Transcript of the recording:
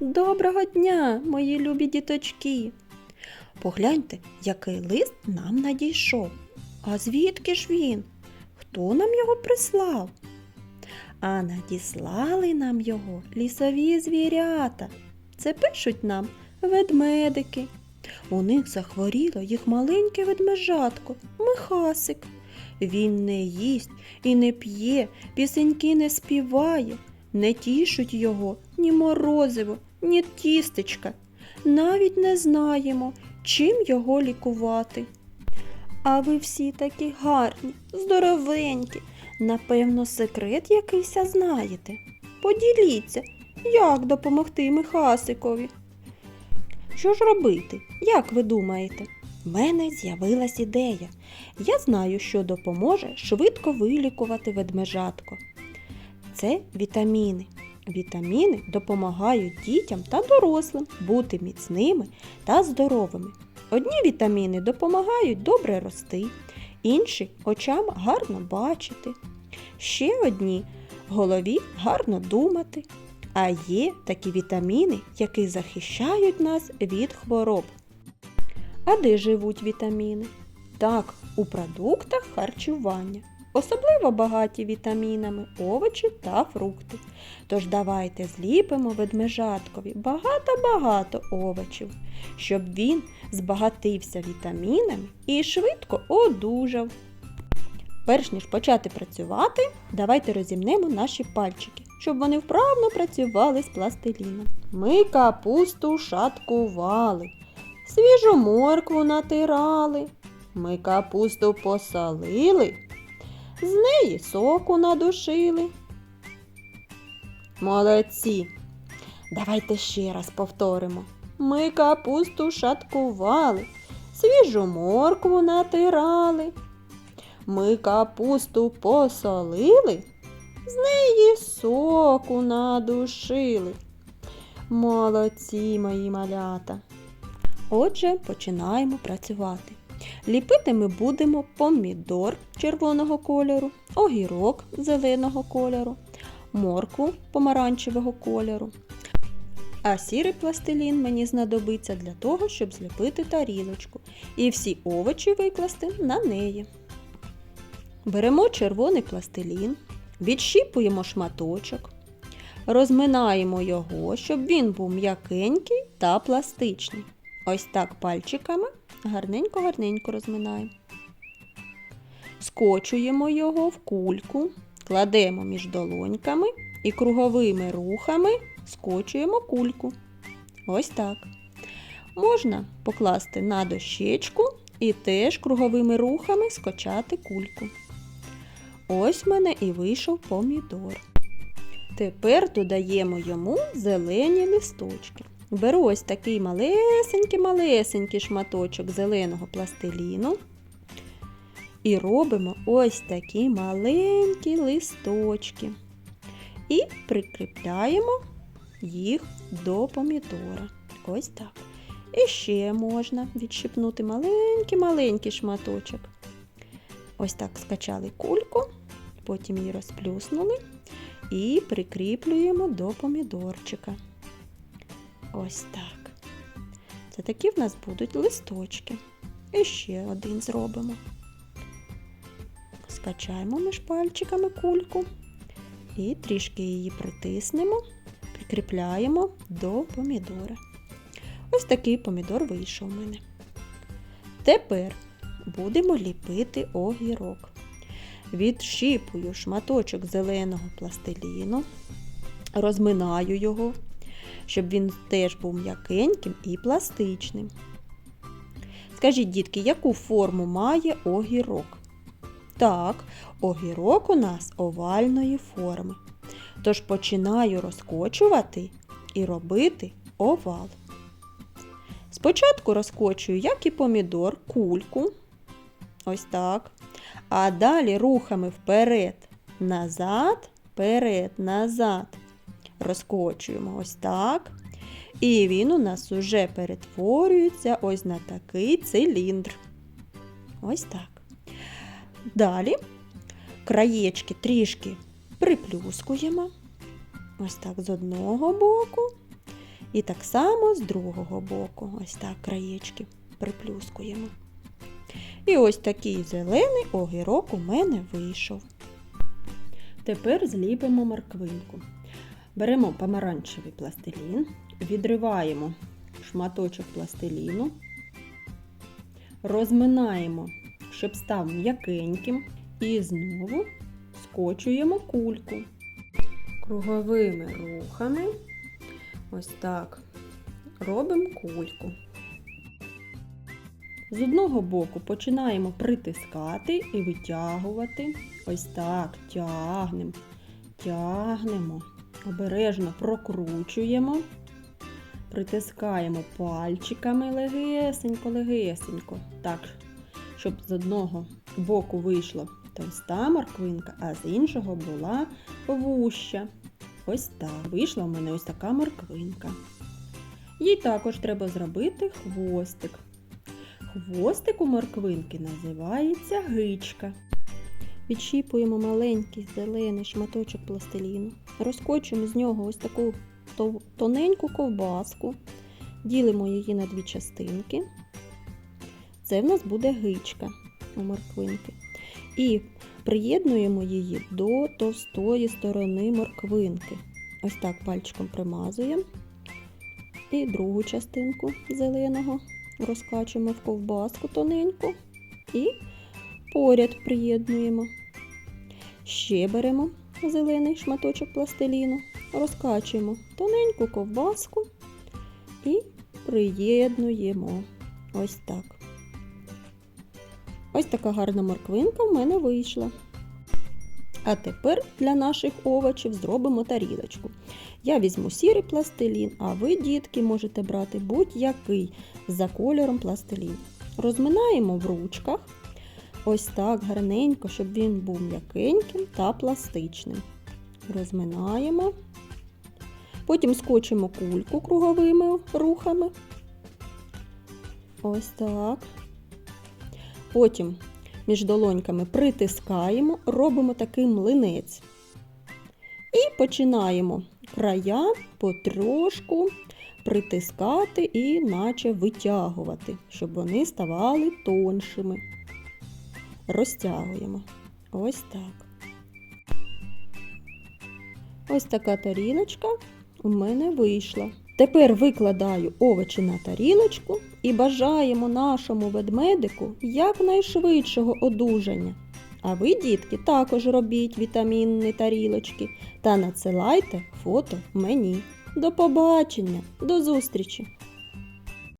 Доброго дня, мої любі діточки. Погляньте, який лист нам надійшов. А звідки ж він? Хто нам його прислав? А надіслали нам його лісові звірята. Це пишуть нам ведмедики. У них захворіло їх маленьке ведмежатко, Михасик. Він не їсть і не п'є, пісеньки не співає, не тішуть його ні морозиво, ні тістечка. Навіть не знаємо, чим його лікувати. А ви всі такі гарні, здоровенькі. Напевно, секрет якийсь знаєте. Поділіться, як допомогти Михасикові. Що ж робити? Як ви думаєте? В мене з'явилась ідея. Я знаю, що допоможе швидко вилікувати ведмежатко. Це вітаміни. Вітаміни допомагають дітям та дорослим бути міцними та здоровими. Одні вітаміни допомагають добре рости, інші очам гарно бачити. Ще одні голові гарно думати. А є такі вітаміни, які захищають нас від хвороб. А де живуть вітаміни? Так, у продуктах харчування. Особливо багаті вітамінами овочі та фрукти. Тож давайте зліпимо ведмежаткові багато-багато овочів, щоб він збагатився вітамінами і швидко одужав. Перш ніж почати працювати, давайте розімнемо наші пальчики, щоб вони вправно працювали з пластиліном. Ми капусту шаткували, свіжу моркву натирали, ми капусту посолили, з неї соку надушили. Молодці! Давайте ще раз повторимо. Ми капусту шаткували, свіжу моркву натирали. Ми капусту посолили, з неї соку надушили. Молодці мої малята. Отже, починаємо працювати. Ліпити ми будемо помідор червоного кольору, огірок зеленого кольору, моркву помаранчевого кольору. А сірий пластилін мені знадобиться для того, щоб зліпити тарілочку і всі овочі викласти на неї. Беремо червоний пластилін, відщіпуємо шматочок, розминаємо його, щоб він був м'якенький та пластичний. Ось так пальчиками гарненько-гарненько розминаємо. Скочуємо його в кульку, кладемо між долоньками і круговими рухами скочуємо кульку. Ось так. Можна покласти на дощечку і теж круговими рухами скочати кульку. Ось в мене і вийшов помідор. Тепер додаємо йому зелені листочки. Беру ось такий малесенький-малесенький шматочок зеленого пластиліну. І робимо ось такі маленькі листочки. І прикріпляємо їх до помідора. Ось так. І ще можна відщипнути маленький-маленький шматочок. Ось так скачали кульку, потім її розплюснули і прикріплюємо до помідорчика. Ось так. Це такі в нас будуть листочки. І ще один зробимо. Скачаємо між пальчиками кульку і трішки її притиснемо, прикріпляємо до помідора. Ось такий помідор вийшов у мене. Тепер будемо ліпити огірок. Відщіпую шматочок зеленого пластиліну, розминаю його, щоб він теж був м'якеньким і пластичним. Скажіть, дітки, яку форму має огірок? Так, огірок у нас овальної форми. Тож починаю розкочувати і робити овал. Спочатку розкочую, як і помідор, кульку. Ось так. А далі рухами вперед, назад, вперед, назад. Розкочуємо ось так. І він у нас уже перетворюється ось на такий циліндр. Ось так. Далі краєчки трішки приплюскуємо. Ось так з одного боку. І так само з другого боку, ось так краєчки приплюскуємо. І ось такий зелений огірок у мене вийшов. Тепер зліпимо морквинку. Беремо помаранчевий пластилін, відриваємо шматочок пластиліну, розминаємо, щоб став м'якеньким, і знову скочуємо кульку. Круговими рухами ось так робимо кульку. З одного боку починаємо притискати і витягувати. Ось так тягнемо, тягнемо, обережно прокручуємо, притискаємо пальчиками легесенько, легесенько. Так, щоб з одного боку вийшла товста морквинка, а з іншого була вуща. Ось так. Вийшла в мене ось така морквинка. Їй також треба зробити хвостик. Хвостик у морквинки називається гичка. Відщіпуємо маленький зелений шматочок пластиліну, розкочуємо з нього ось таку тоненьку ковбаску, ділимо її на дві частинки. Це в нас буде гичка у морквинки. І приєднуємо її до товстої сторони морквинки. Ось так пальчиком примазуємо. І другу частинку зеленого розкачуємо в ковбаску тоненьку і поряд приєднуємо. Ще беремо зелений шматочок пластиліну, розкачуємо тоненьку ковбаску і приєднуємо. Ось так. Ось така гарна морквинка в мене вийшла. А тепер для наших овочів зробимо тарілочку. Я візьму сірий пластилін, а ви, дітки, можете брати будь-який за кольором пластилін. Розминаємо в ручках ось так гарненько, щоб він був м'якеньким та пластичним. Розминаємо. Потім скочимо кульку круговими рухами. Ось так. Потім між долоньками притискаємо, робимо такий млинець. І починаємо края потрошку притискати і наче витягувати, щоб вони ставали тоншими. Розтягуємо. Ось так. Ось така тарілочка у мене вийшла. Тепер викладаю овочі на тарілочку і бажаємо нашому ведмедику якнайшвидшого одужання. А ви, дітки, також робіть вітамінні тарілочки та надсилайте фото мені. До побачення, до зустрічі!